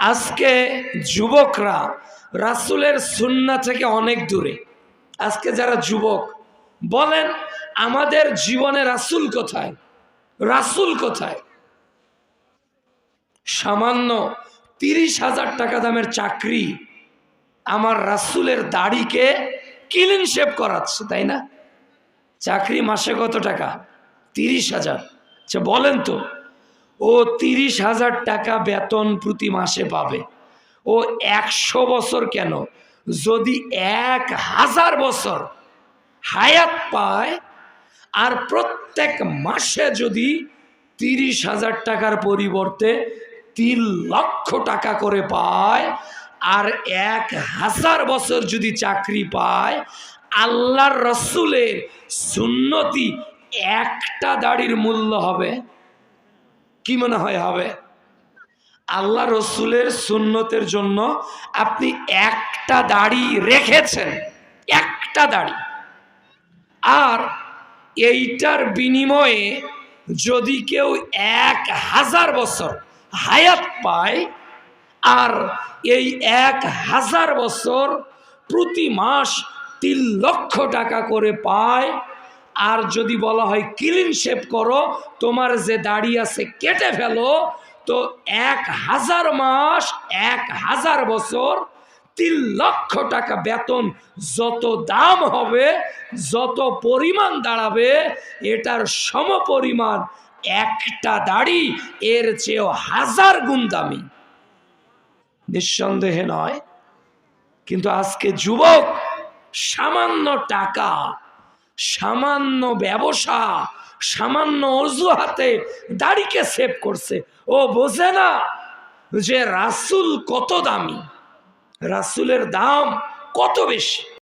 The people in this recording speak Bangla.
আজকে যুবকরা রাসুলের সুন্না থেকে অনেক দূরে। আজকে যারা যুবক, বলেন, আমাদের জীবনে রাসুল কোথায়? রাসুল কোথায়? সামান্য তিরিশ হাজার টাকা দামের চাকরি আমার রাসুলের দাড়িকে ক্লিন শেপ করাচ্ছে, তাই না? চাকরি মাসে কত টাকা? তিরিশ হাজার। আচ্ছা বলেন তো ও তিরিশ হাজার টাকা বেতন প্রতি মাসে পাবে। ও একশো বছর কেন? যদি এক হাজার বছর হায়াত পায়, আর প্রত্যেক মাসে যদি তিরিশ হাজার টাকার পরিবর্তে তিন লক্ষ টাকা করে পায়, আর এক হাজার বছর যদি চাকরি পায়, আল্লাহর রসুলের সুন্নতি একটা দাড়ির মূল্য হবে। কি মনে হয় হবে? আল্লাহ রসুলের সুন্নতের জন্য আপনি একটা দাড়ি রেখেছেন, একটা দাড়ি। আর এইটার বিনিময়ে যদি কেউ এক হাজার বছর হায়াত পায়, আর এই এক হাজার বছর প্রতি মাস তিন লক্ষ টাকা করে পায় আর যদি বলা হয় ক্লিন শেপ করো, তোমার যে দাড়ি আছে কেটে ফেলো, তো এক হাজার মাস, এক হাজার বছর, তিন লক্ষ টাকা বেতন যত দাম হবে, যত পরিমাণ দাঁড়াবে, এটার সমপরিমাণ একটা দাড়ি, এর চেয়েও হাজার গুণ দামি। নিঃসন্দেহে নয়, কিন্তু আজকে যুবক সামান্য টাকা সামান্য ব্যবসা, সামান্য অজুহাতে দাড়িকে সেভ করছে। ও বোঝে না যে রাসুল কত দামি, রাসুলের দাম কত বেশি।